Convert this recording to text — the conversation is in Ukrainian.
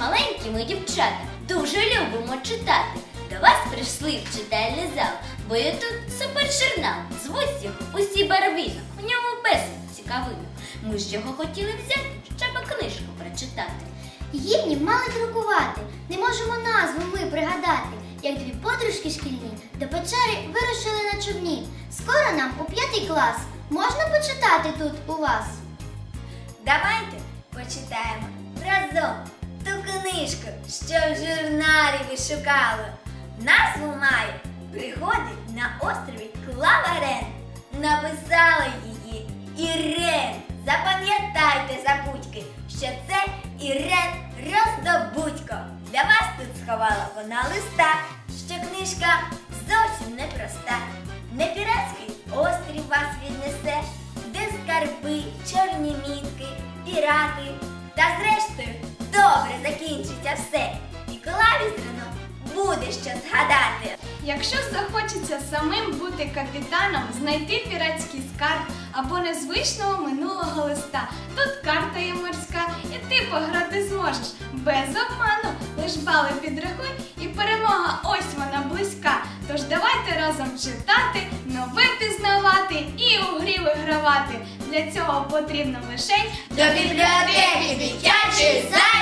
маленькі ми дівчата, дуже любимо читати. До вас прийшли в читальний зал, бо є тут супержурнал. Звуть його усі барвінок, в ньому безліч цікавинок. Ми ж його хотіли взяти, щоб книжку прочитати. Її мали друкувати. Не можемо назву ми пригадати, як дві подружки шкільні до печери вирушили на човні. Скоро нам у п'ятий клас. Можна почитати тут у вас? Давайте почитаємо разом ту що в журналі ви шукали. Назву має Пригоди на острові Клаварен. Написала її Ірен. Запам'ятайте забудьки, що це Ірен Роздобудько. Для вас тут сховала вона листа, що книжка зовсім непроста. Не піратський острів вас віднесе, де скарби, чорні мітки, пірати. Та зрештою закінчиться все. Клаві зрано буде що згадати. Якщо захочеться самим бути капітаном, знайти піратський скарб або незвичного минулого листа. Тут карта є морська, і ти пограти зможеш. Без обману, лиш бали підрахуй, і перемога ось вона близька. Тож давайте разом читати, нове пізнавати і у грі вигравати. Для цього потрібно лише До бібліотеки дитячої завітати!